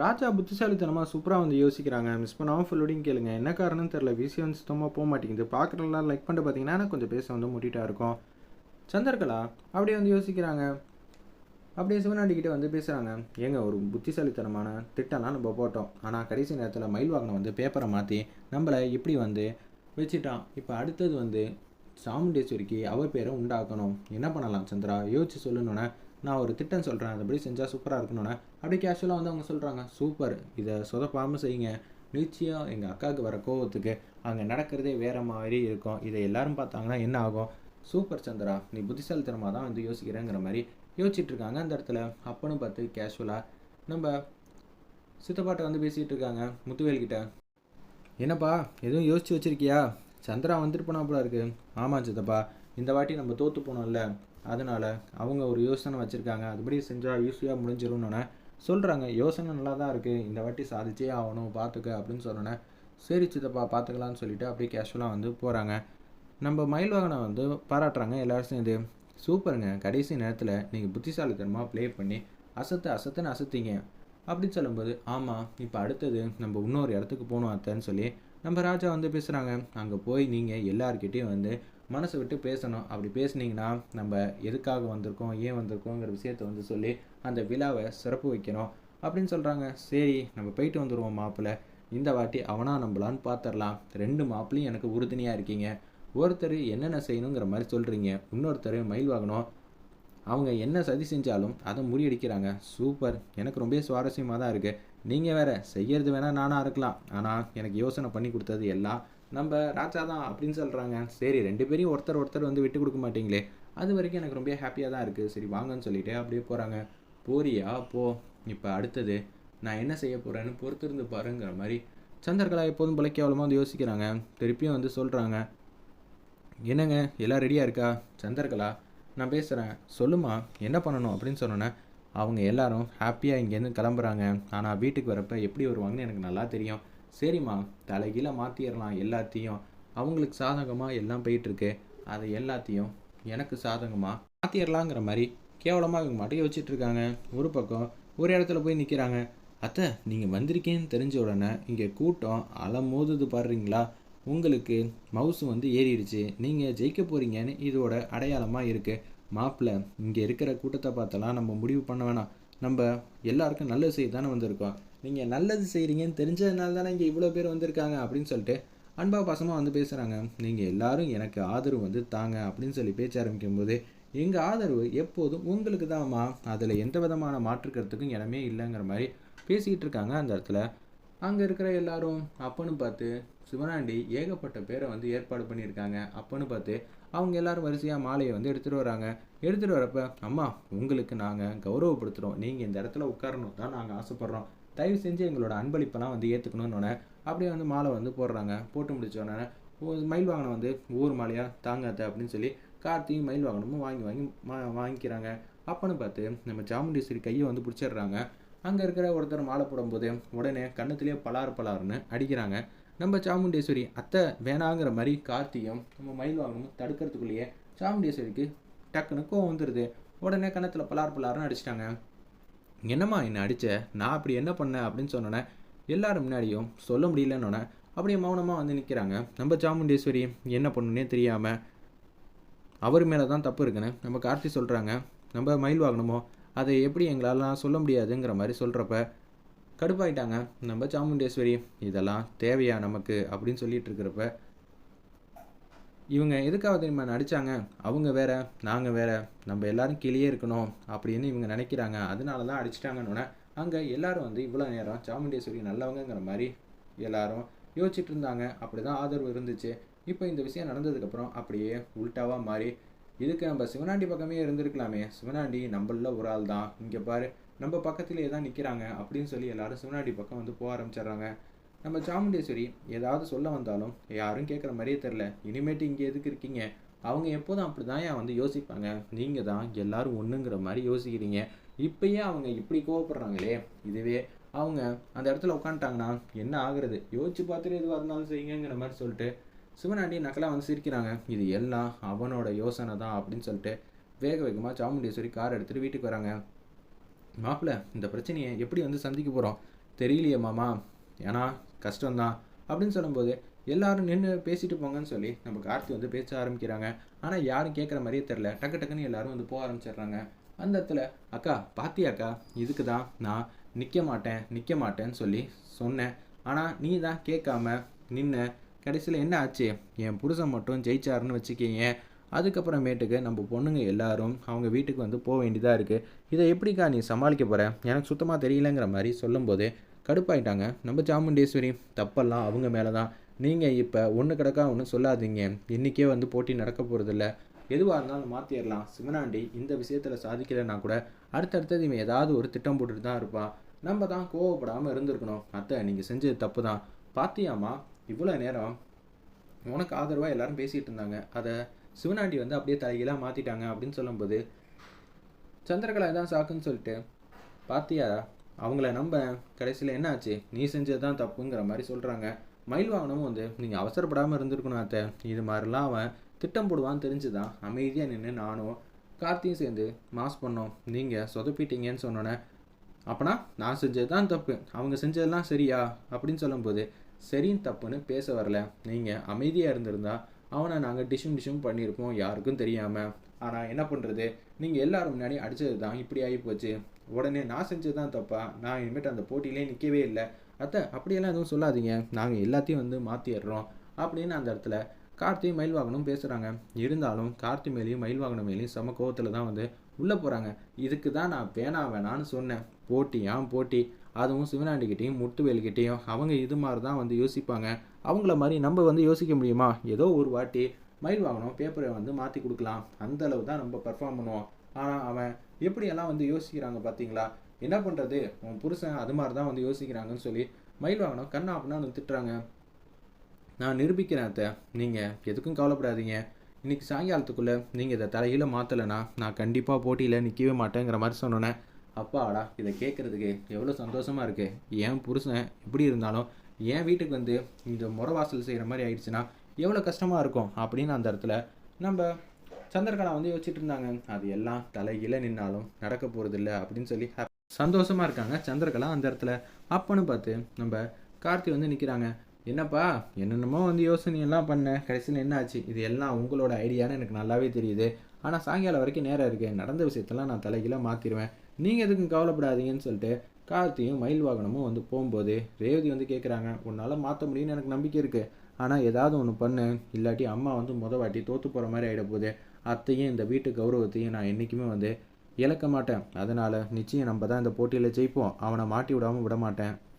ராஜா புத்திசாலித்தனமாக சூப்பராக வந்து யோசிக்கிறாங்க. மிஸ் பண்ணாமல் ஃபுல்லோடையும் கேளுங்க. என்ன காரணம்னு தெரில விஷயம் வந்து சுத்தமாக போக மாட்டேங்குது. பார்க்குறதுலாம் லைக் பண்ணிட்டு பார்த்தீங்கன்னா கொஞ்சம் பேச வந்து முட்டிட்டா இருக்கும். சந்திரகலா? அப்படியே வந்து யோசிக்கிறாங்க. அப்படியே சிவனாண்டிக்கிட்ட வந்து பேசுகிறாங்க ஏங்க ஒரு புத்திசாலித்தனமான திட்டம்லாம் நம்ம போட்டோம். ஆனால் கடைசி நேரத்தில் மயில் வாகனம் வந்து பேப்பரை மாற்றி நம்மளை இப்படி வந்து வச்சுட்டான். இப்போ அடுத்தது வந்து சாமுண்டேஸ்வரிக்கு அவர் பேரை உண்டாக்கணும். என்ன பண்ணலாம் சந்திரா? யோசிச்சு சொல்லணுன்னே நான் ஒரு திட்டம் சொல்கிறேன் அதுபடி செஞ்சால் சூப்பராக இருக்கணும்னே அப்படி கேஷுவலாக வந்து அவங்க சொல்கிறாங்க சூப்பர் இதை சொதப்பாமல் செய்யுங்க. நிச்சயம் எங்கள் அக்காவுக்கு வர கோவத்துக்கு அங்கே நடக்கிறதே வேறு மாதிரி இருக்கும். இதை எல்லாரும் பார்த்தாங்கன்னா என்ன ஆகும்? சூப்பர் சந்திரா நீ புத்திசாலித்தனமாக தான் வந்து யோசிக்கிறேங்கிற மாதிரி யோசிச்சுட்ருக்காங்க அந்த இடத்துல. அப்பன்னு பார்த்து கேஷுவலாக நம்ம சித்தப்பாட்ட வந்து பேசிகிட்டு இருக்காங்க முத்துவேல்கிட்ட என்னப்பா எதுவும் யோசிச்சு வச்சிருக்கியா? சந்திரா வந்துட்டு போனால் போல இருக்குது ஆமாம் சித்தப்பா இந்த வாட்டி நம்ம தோற்று போனோம்ல. அதனால் அவங்க ஒரு யோசனை வச்சுருக்காங்க. அதுபடி செஞ்சால் ஈஸியாக முடிஞ்சிடும்னு சொல்கிறாங்க யோசனை நல்லா தான் இருக்குது இந்த வாட்டி சாதிச்சே ஆகணும் பார்த்துக்க அப்படின்னு சொன்னோன்னே சரி சித்தப்பா பார்த்துக்கலான்னு சொல்லிட்டு அப்படியே கேஷுவலாக வந்து போகிறாங்க நம்ம மயில் வாகனம் வந்து பாராட்டுறாங்க எல்லோரும் சேர்ந்து. சூப்பருங்க. கடைசி நேரத்தில் நீங்கள் புத்திசாலித்தனமாக ப்ளே பண்ணி அசத்து அசத்துன்னு அசத்திங்க அப்படின்னு சொல்லும்போது ஆமாம் இப்போ அடுத்தது நம்ம இன்னொரு இடத்துக்கு போகணும் அத்தைன்னு சொல்லி நம்ம ராஜா வந்து பேசுகிறாங்க அங்கே போய் நீங்கள் எல்லார்கிட்டேயும் வந்து மனசை விட்டு பேசணும். அப்படி பேசுனீங்கன்னா நம்ம எதுக்காக வந்திருக்கோம் ஏன் வந்திருக்கோங்கிற விஷயத்த வந்து சொல்லி அந்த விழாவை சிறப்பு வைக்கணும் அப்படின்னு சொல்கிறாங்க சரி நம்ம போயிட்டு வந்துடுவோம் மாப்பிள்ளை. இந்த வாட்டி அவனா நம்பலான்னு பார்த்துடலாம் ரெண்டு மாப்பிளையும் எனக்கு உறுதுணையாக இருக்கீங்க. ஒருத்தர் என்னென்ன செய்யணுங்கிற மாதிரி சொல்கிறீங்க இன்னொருத்தர் மயில் வாங்கணும் அவங்க என்ன சதி செஞ்சாலும் அதை முறியடிக்கிறாங்க. சூப்பர். எனக்கு ரொம்ப சுவாரஸ்யமாக தான் இருக்குது நீங்கள் வேறு செய்கிறது வேணால் நானாக இருக்கலாம். ஆனால் எனக்கு யோசனை பண்ணி கொடுத்தது எல்லாம் நம்ம ராஜா தான் அப்படின்னு சொல்கிறாங்க சரி ரெண்டு பேரையும் ஒருத்தர் ஒருத்தர் வந்து விட்டு கொடுக்க மாட்டீங்களே. அது வரைக்கும் எனக்கு ரொம்ப ஹாப்பியாக தான் இருக்குது சரி வாங்கன்னு சொல்லிட்டு அப்படியே போகிறாங்க போறியா? போ. இப்போ அடுத்தது நான் என்ன செய்ய போகிறேன்னு பொறுத்திருந்து பாருங்கிற மாதிரி சந்திரகலா எப்போதும் போல கேவலமாக வந்து யோசிக்கிறாங்க. திருப்பியும் வந்து சொல்கிறாங்க என்னங்க எல்லாம் ரெடியாக இருக்கா? சந்திரகலா நான் பேசுகிறேன் சொல்லுமா என்ன பண்ணணும் அப்படின்னு சொன்னோன்னே அவங்க எல்லாரும் ஹாப்பியாக இங்கேருந்து கிளம்புறாங்க. ஆனால் வீட்டுக்கு வரப்போ எப்படி வருவாங்கன்னு எனக்கு நல்லா தெரியும். சரிம்மா தலைகீழ மாற்றிடலாம் எல்லாத்தையும். அவங்களுக்கு சாதகமாக எல்லாம் போயிட்டுருக்கு. அதை எல்லாத்தையும் எனக்கு சாதகமாக மாற்றிடலாங்கிற மாதிரி கேவலமாக இவங்க மட்டும் யோசிச்சுட்டு ஒரு பக்கம் ஒரு இடத்துல போய் நிற்கிறாங்க அத்தை நீங்கள் வந்திருக்கேன்னு தெரிஞ்ச உடனே இங்கே கூட்டம் அலமோதுது பாடுறீங்களா உங்களுக்கு மவுசு வந்து ஏறிடுச்சு. நீங்கள் ஜெயிக்க போகிறீங்கன்னு இதோட அடையாளமாக இருக்குது மாப்பிள்ளை இங்கே இருக்கிற கூட்டத்தை பார்த்தலாம் நம்ம முடிவு பண்ண வேணாம். நம்ம எல்லாருக்கும் நல்லது செய்ய தானே வந்திருக்கோம். நீங்கள் நல்லது செய்கிறீங்கன்னு தெரிஞ்சதுனால தானே இங்கே இவ்வளோ பேர் வந்திருக்காங்க அப்படின்னு சொல்லிட்டு அன்பா பாசமாக வந்து பேசுகிறாங்க நீங்கள் எல்லாரும் எனக்கு ஆதரவு வந்து தாங்க அப்படின்னு சொல்லி பேச்ச ஆரம்பிக்கும்போது எங்கள் ஆதரவு எப்போதும் உங்களுக்கு தான்மா அதில் எந்த விதமான மாற்றுக்கிறதுக்கும் இடமே இல்லைங்கிற மாதிரி பேசிக்கிட்டு இருக்காங்க அந்த இடத்துல. அங்கே இருக்கிற எல்லாரும் அப்பன்னு பார்த்து சிவனாண்டி ஏகப்பட்ட பேரை வந்து ஏற்பாடு பண்ணியிருக்காங்க. அப்பன்னு பார்த்து அவங்க எல்லாரும் வரிசையாக மாலையை வந்து எடுத்துகிட்டு வராங்க. எடுத்துகிட்டு வரப்ப அம்மா உங்களுக்கு நாங்கள் கௌரவப்படுத்துகிறோம் நீங்கள் இந்த இடத்துல உட்காரணும். தான் நாங்கள் ஆசைப்பட்றோம். தயவு செஞ்சு எங்களோட அன்பளிப்பெல்லாம் வந்து ஏற்றுக்கணும்னு அப்படியே வந்து மாலை வந்து போடுறாங்க. போட்டு முடிச்சோடனே மயில் வாகனம் வந்து ஊர் மாலையாக தாங்காத. அப்படின்னு சொல்லி கார்த்தியும் மயில் வாகனமும் வாங்கி வாங்கி மா வாங்கிக்கிறாங்க. அப்பன்னு பார்த்து நம்ம சாமுண்டீஸ்வரி கையை வந்து பிடிச்சிடுறாங்க. அங்கே இருக்கிற ஒருத்தர் மாலை போடும்போது உடனே கண்ணத்துலேயே பலார் பலார்னு அடிக்கிறாங்க. நம்ம சாமுண்டேஸ்வரி அத்தை வேணாங்கிற மாதிரி கார்த்தியும் நம்ம மயில் வாங்கணும் தடுக்கிறதுக்குள்ளேயே சாமுண்டேஸ்வரிக்கு டக்குன்னு கோவம் வந்துடுது உடனே கணத்தில் பலார் பலார்னு அடிச்சிட்டாங்க. என்னம்மா என்ன அடித்த நான் அப்படி என்ன பண்ணேன் அப்படின்னு சொன்னோன்னே எல்லாரும் முன்னாடியும் சொல்ல முடியலன்னொன்னே அப்படியே மௌனமாக வந்து நிற்கிறாங்க நம்ம சாமுண்டேஸ்வரி என்ன பண்ணணுன்னே தெரியாமல் அவர் மேலே தான் தப்பு இருக்குன்னு நம்ம கார்த்தி சொல்கிறாங்க நம்ம மயில் வாங்கணுமோ அதை எப்படி எங்களாலாம் சொல்ல முடியாதுங்கிற மாதிரி சொல்கிறப்ப கடுப்பாயிட்டாங்க. நம்ம சாமுண்டேஸ்வரி இதெல்லாம் தேவையா நமக்கு? அப்படின்னு சொல்லிட்டு இருக்கிறப்ப இவங்க எதுக்காக தெரியுமா நடித்தாங்க அவங்க வேற நாங்கள் வேற. நம்ம எல்லாரும் கீழேயே இருக்கணும். அப்படின்னு இவங்க நினைக்கிறாங்க. அதனால தான் அடிச்சிட்டாங்கன்னு அங்கே எல்லாரும் வந்து இவ்வளோ நேரம் சாமுண்டேஸ்வரி நல்லவங்கிற மாதிரி எல்லாரும் யோசிச்சுட்டு இருந்தாங்க. அப்படி தான் ஆதரவு இருந்துச்சு. இப்போ இந்த விஷயம் நடந்ததுக்கப்புறம் அப்படியே உல்ட்டாவாக மாறி இதுக்கு நம்ம சிவனாண்டி பக்கமே இருந்திருக்கலாமே. சிவனாண்டி நம்மள ஒரு ஆள் தான். இங்கே பாரு நம்ம பக்கத்திலேயே தான் நிற்கிறாங்க அப்படின்னு சொல்லி எல்லாரும் சிவனாண்டி பக்கம் வந்து போக ஆரம்பிச்சிடுறாங்க. நம்ம சாமுண்டேஸ்வரி ஏதாவது சொல்ல வந்தாலும் யாரும் கேட்குற மாதிரியே தெரில இனிமேட்டு இங்கே எதுக்கு இருக்கீங்க? அவங்க எப்போதும் அப்படி தான் ஏன் வந்து யோசிப்பாங்க. நீங்கள் தான் எல்லோரும் ஒன்றுங்கிற மாதிரி யோசிக்கிறீங்க. இப்பயே அவங்க இப்படி கோவப்படுறாங்களே. இதுவே அவங்க அந்த இடத்துல உட்காந்துட்டாங்கன்னா என்ன ஆகுறது? யோசிச்சு பார்த்துட்டு எதுவாக இருந்தாலும் செய்யுங்கிற மாதிரி சொல்லிட்டு சிவனாண்டி நக்கலாக வந்து சிரிக்கிறாங்க. இது எல்லாம் அவனோட யோசனை தான் அப்படின்னு சொல்லிட்டு வேக வேகமாக சாமுண்டேஸ்வரி கார் எடுத்துகிட்டு வீட்டுக்கு வராங்க. மாப்பிள்ள இந்த பிரச்சனையை எப்படி வந்து சந்திக்க போகிறோம் தெரியலையே மாமா. ஏன்னா கஷ்டம்தான் அப்படின்னு சொல்லும்போது எல்லாரும் நின்று பேசிட்டு போங்கன்னு சொல்லி நம்ம கார்த்தி வந்து பேச ஆரம்பிக்கிறாங்க. ஆனால் யாரும் கேட்குற மாதிரியே தெரில டக்கு டக்குன்னு எல்லாரும் வந்து போக ஆரம்பிச்சிடுறாங்க. அந்த இடத்துல அக்கா பாத்தியாக்கா? இதுக்கு தான் நான் நிற்க மாட்டேன் நிற்க மாட்டேன்னு சொல்லி சொன்னேன். ஆனால் நீ தான் கேட்காம நின்று கடைசியில் என்ன ஆச்சு? என் புருஷன் மட்டும் ஜெயிச்சாருன்னு வச்சுக்கிங்க. அதுக்கப்புறமேட்டுக்கு நம்ம பொண்ணுங்க எல்லாரும் அவங்க வீட்டுக்கு வந்து போக வேண்டியதாக இருக்குது இதை எப்படிக்கா நீ சமாளிக்க போகிற எனக்கு சுத்தமாக தெரியலங்கிற மாதிரி சொல்லும்போது கடுப்பாயிட்டாங்க. நம்ம சாமுண்டேஸ்வரி தப்பெல்லாம் அவங்க மேலே தான் நீங்கள் இப்போ ஒன்று கிடக்கா ஒன்று சொல்லாதீங்க. இன்றைக்கே வந்து போட்டி நடக்க போகிறதில்ல எதுவாக இருந்தாலும் மாற்றிடலாம் சிவனாண்டி இந்த விஷயத்தில் சாதிக்கலைன்னா கூட அடுத்தடுத்தது இவன் ஏதாவது ஒரு திட்டம் போட்டுட்டு தான் இருப்பான். நம்ம தான் கோவப்படாமல் இருந்திருக்கணும். அத்தை நீங்கள் செஞ்சது தப்பு தான் பாத்தியாமா இவ்வளோ நேரம் உனக்கு ஆதரவாக எல்லாரும் பேசிகிட்டு இருந்தாங்க. அதை சிவனாண்டி வந்து அப்படியே தலைகீழாக மாற்றிட்டாங்க அப்படின்னு சொல்லும்போது சந்திரகலா தான் சாக்குன்னு சொல்லிட்டு பார்த்தியா அவங்கள நம்ப கடைசியில் என்ன ஆச்சு நீ செஞ்சது தான் தப்புங்கிற மாதிரி சொல்கிறாங்க மயில் வாகனமும் வந்து நீங்கள் அவசரப்படாமல் இருந்திருக்கணும் அத்தை. இது மாதிரிலாம் அவன் திட்டம் போடுவான்னு தெரிஞ்சு தான் அமைதியாக நின்று நானும் கார்த்தியும் சேர்ந்து மாஸ் பண்ணோம். நீங்கள் சொதப்பிட்டீங்கன்னு சொன்னோன்னே அப்போனா நான் செஞ்சது தான் தப்பு. அவங்க செஞ்சதெல்லாம் சரியா? அப்படின்னு சொல்லும்போது சரின்னு தப்புன்னு பேச வரல. நீங்கள் அமைதியாக இருந்திருந்தா அவனை நாங்கள் டிஷும் டிஷும் பண்ணியிருப்போம் யாருக்கும் தெரியாமல் ஆனால் என்ன பண்ணுறது நீங்கள் எல்லாரும் முன்னாடி அடித்தது தான் இப்படி ஆகி போச்சு உடனே நான் செஞ்சது தான் தப்பா? நான் இனிமேட்டு அந்த போட்டியிலே நிற்கவே இல்லை. அத்தை அப்படியெல்லாம் எதுவும் சொல்லாதீங்க. நாங்கள் எல்லாத்தையும் வந்து மாற்றிடுறோம் அப்படின்னு அந்த இடத்துல கார்த்தி மயில் வாகனம் பேசுகிறாங்க இருந்தாலும் கார்த்தி மேலேயும் மயில்வாகனம் மேலேயும் செம கோவத்தில் தான் வந்து உள்ளே போகிறாங்க இதுக்கு தான் நான் வேணாம் வேணான்னு சொன்னேன். போட்டி போட்டி. அதுவும் சிவனாண்டிக்கிட்டேயும் முத்துவேலுக்கிட்டேயும் அவங்க இது மாதிரி தான் வந்து யோசிப்பாங்க. அவங்கள மாதிரி நம்ம வந்து யோசிக்க முடியுமா? ஏதோ ஒரு வாட்டி மயில் வாங்கணும் பேப்பரை வந்து மாற்றி கொடுக்கலாம். அந்த அளவு தான் நம்ம பர்ஃபார்ம் பண்ணுவோம். ஆனால் அவன் எப்படியெல்லாம் வந்து யோசிக்கிறாங்க பார்த்தீங்களா என்ன பண்ணுறது உன் புருஷன் அது மாதிரி தான் வந்து யோசிக்கிறாங்கன்னு சொல்லி மயில் வாங்கணும் கண்ணா அப்படின்னு திட்டுறாங்க. நான் நிரூபிக்கிறேன் அத்தை. நீங்கள் எதுக்கும் கவலைப்படாதீங்க. இன்றைக்கி சாயங்காலத்துக்குள்ளே நீங்கள் இதை தலையில் மாற்றலைன்னா நான் கண்டிப்பாக போட்டியில் நிற்கவே மாட்டேங்கிற மாதிரி சொன்னோன்னே அப்பாடா இதை கேட்குறதுக்கு எவ்வளோ சந்தோஷமாக இருக்குது என் புருஷன் எப்படி இருந்தாலும் என் வீட்டுக்கு வந்து இந்த முறை வாசல் செய்கிற மாதிரி ஆயிடுச்சுன்னா எவ்வளோ கஷ்டமாக இருக்கும் அப்படின்னு அந்த இடத்துல நம்ம சந்திரகலா வந்து யோசிச்சுட்டு இருந்தாங்க. அது எல்லாம் தலைகீழ நின்னாலும் நடக்க போகிறதில்ல அப்படின்னு சொல்லி சந்தோஷமாக இருக்காங்க சந்திரகலா அந்த இடத்துல. அப்பன்னு பார்த்து நம்ம கார்த்தி வந்து நிற்கிறாங்க என்னப்பா என்னென்னமோ வந்து யோசனையெல்லாம் பண்ண. கடைசியில் என்ன ஆச்சு? இது எல்லாம் உங்களோட ஐடியான்னு எனக்கு நல்லாவே தெரியுது. ஆனால் சாயங்காலம் வரைக்கும் நேரம் இருக்குது நடந்த விஷயத்தெல்லாம் நான் தலைகீழ மாற்றிடுவேன் நீங்கள் எதுக்கும் கவலைப்படாதீங்கன்னு சொல்லிட்டு கார்த்தியும் மயில் வாகனமும் வந்து போகும்போது ரேவதி வந்து கேட்குறாங்க உன்னால் மாற்ற முடியும்னு எனக்கு நம்பிக்கை இருக்குது ஆனால் ஏதாவது ஒன்று பண்ணு. இல்லாட்டி அம்மா வந்து முத வாட்டி தோற்று போகிற மாதிரி ஆகிட போகுது. அத்தையும் இந்த வீட்டு கௌரவத்தையும் நான் என்றைக்குமே வந்து இழக்க மாட்டேன். அதனால் நிச்சயம் நம்ம தான் இந்த போட்டியில் ஜெயிப்போம். அவனை மாட்டி விடாமல் விட மாட்டேன்.